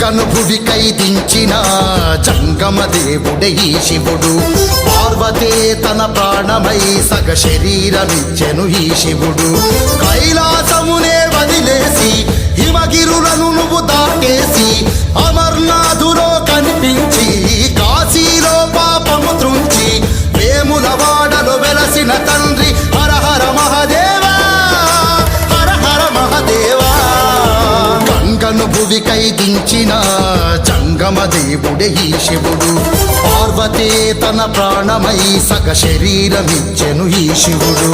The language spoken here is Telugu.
కనుభువి భువికై దించిన జంగమ దేవుడై శివుడు. పార్వతే తన ప్రాణమై సగ శరీరమిచ్చెను ఈ శివుడు. కైలాసమునే వదిలేసి హిమగిరులను నువ్వు దాటేసి అమర్నాథులో కనిపించి కాశీలో పాపము త్రుంచి వేముల వాడలు వెలసిన తల్లి గంగను భువికై జంగమ దేవుడే ఈ శివుడు. పార్వతే తన ప్రాణమై సగ శరీరమిచ్చెను ఈ శివుడు.